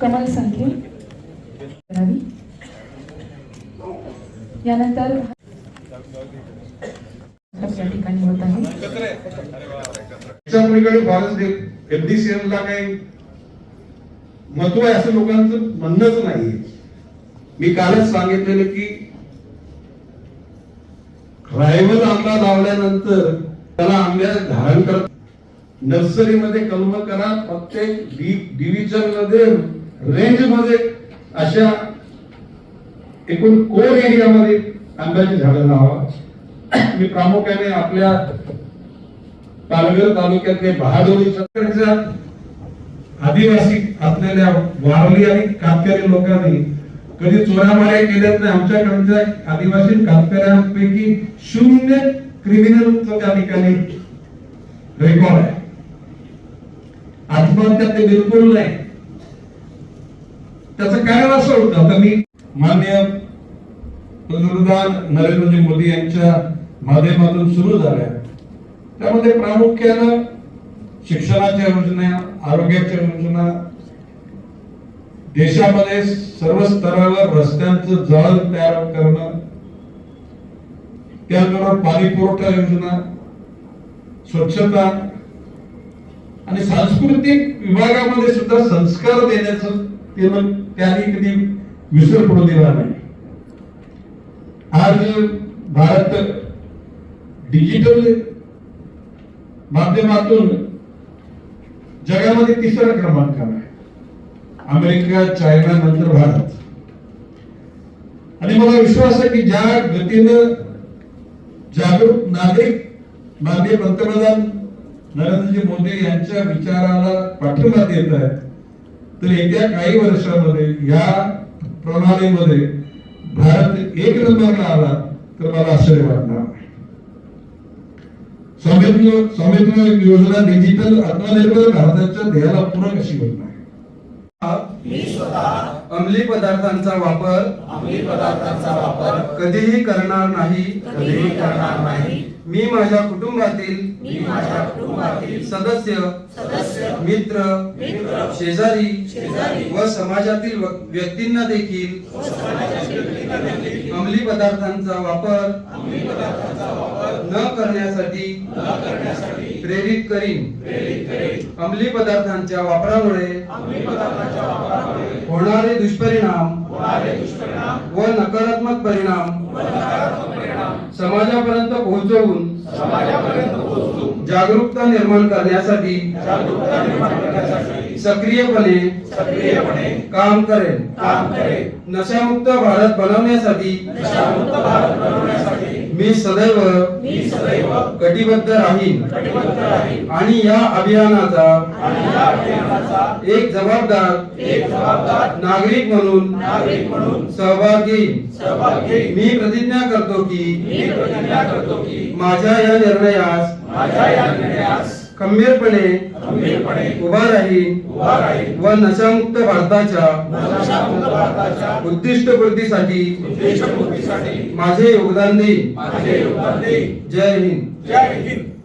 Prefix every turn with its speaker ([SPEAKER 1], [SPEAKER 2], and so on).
[SPEAKER 1] कमल संखे करावी यानंतर या ठिकाणी होत आहे.
[SPEAKER 2] त्याच्यामुळे फॉरेस्ट एफडीसीएल ला काही महत्त्व आहे असं लोकांचं म्हणणंच नाहीये. मी कालच सांगितलेलं की रायवल आंबा लावल्यानंतर त्याला आंब्या धारण करत नर्सरीमध्ये कलम करा प्रत्येक डिव्हिजनमध्ये रेंजमध्ये अशा एकूण कोर एरियामध्ये आंब्याची झाडं लावा. मी प्रामुख्याने आपल्या पालघर तालुक्यातले बहादोरी चक्राच्या आदिवासी असलेल्या वारली आणि कातकरी लोकांनी कधी चोरामाऱ्या केल्यात नाही. आमच्याकडच्या आदिवासी कातकऱ्यांपैकी शून्य क्रिमिनल त्या ठिकाणी रेकॉर्ड आहे. आत्महत्या ते बिलकुल नाही. त्याचं कारण असं होतं? आता मी मान्य पंतप्रधान नरेंद्रजी मोदी यांच्या माध्यमातून सुरू झाल्या. त्यामध्ये प्रामुख्यानं शिक्षणाच्या योजना आरोग्याच्या योजना देशामध्ये सर्व स्तरावर रस्त्यांचं जळ तयार करणं त्याचबरोबर पाणी पुरवठा योजना स्वच्छता आणि सांस्कृतिक विभागामध्ये सुद्धा संस्कार देण्याचं त्यानं त्यांनी कधी विसर पडू देणार नाही. आज भारत डिजिटल माध्यमातून जगामध्ये तिसरा क्रमांकावर आहे. अमेरिका चायना नंतर भारत. आणि मला विश्वास आहे की ज्या गतीनं जागरूक नागरिक माननीय पंतप्रधान नरेंद्रजी मोदी यांच्या विचाराला पाठिंबा देत आहेत तर येत्या काही वर्षामध्ये या प्रणालीमध्ये भारत एक नंबरला आला तर मला आश्चर्य वाटणार नाही. स्वामित्व स्वामित्व योजना डिजिटल आत्मनिर्भर भारताच्या ध्येयाला पूर्ण कशी होत नाही.
[SPEAKER 3] अंमली पदार्थांचा वापर
[SPEAKER 4] अंमली पदार्थांचा वापर
[SPEAKER 3] कधीही करणार नाही.
[SPEAKER 4] कधीही करणार नाही.
[SPEAKER 3] मी माझ्या कुटुंबातील
[SPEAKER 4] मी माझ्या कुटुंबातील
[SPEAKER 3] सदस्य
[SPEAKER 4] सदस्य
[SPEAKER 3] मित्र
[SPEAKER 4] मित्र
[SPEAKER 3] शेजारी
[SPEAKER 4] शेजारी
[SPEAKER 3] व समाजातील व्यक्तींना देखील अंमली पदार्थांचा वापर
[SPEAKER 4] अंमली पदार्थांचा वापर
[SPEAKER 3] न करण्यासाठी
[SPEAKER 4] न करण्यासाठी
[SPEAKER 3] प्रेरित करीन. अंमली पदार्थांच्या वापरामुळे
[SPEAKER 4] अंमली पदार्थांच्या वापरामुळे
[SPEAKER 3] होणारे दुष्परिणाम व नकारात्मक परिणाम समाजापर्यंत पोहोचवून जागरूकता निर्माण करण्यासाठी
[SPEAKER 4] जागरूकता निर्माण करण्यासाठी
[SPEAKER 3] सक्रियपणे काम करेल.
[SPEAKER 4] काम करेल.
[SPEAKER 3] नशामुक्त भारत बनवण्यासाठी
[SPEAKER 4] नशामुक्त भारत बनवण्यासाठी
[SPEAKER 3] मी सदैव
[SPEAKER 4] मी सदैव
[SPEAKER 3] कटिबद्ध राहीन.
[SPEAKER 4] कटिबद्ध राहील
[SPEAKER 3] आणि या अभियानाचा
[SPEAKER 4] आणि या अभियानाचा
[SPEAKER 3] एक जबाबदार
[SPEAKER 4] एक जबाबदार
[SPEAKER 3] नागरिक म्हणून
[SPEAKER 4] नागरिक म्हणून
[SPEAKER 3] सहभाग घेईन
[SPEAKER 4] सहभाग घेईन
[SPEAKER 3] मी प्रतिज्ञा करतो की
[SPEAKER 4] मी प्रतिज्ञा करतो की
[SPEAKER 3] माझ्या या निर्णयास
[SPEAKER 4] माझ्या या निर्णयास
[SPEAKER 3] खंबीरपणे उभा
[SPEAKER 4] राहील
[SPEAKER 3] व नशामुक्त भारताच्या उद्दिष्टपूर्तीसाठी
[SPEAKER 4] उद्देशपूर्तीसाठी
[SPEAKER 3] माझे योगदान हिंद.
[SPEAKER 4] जय हिंद.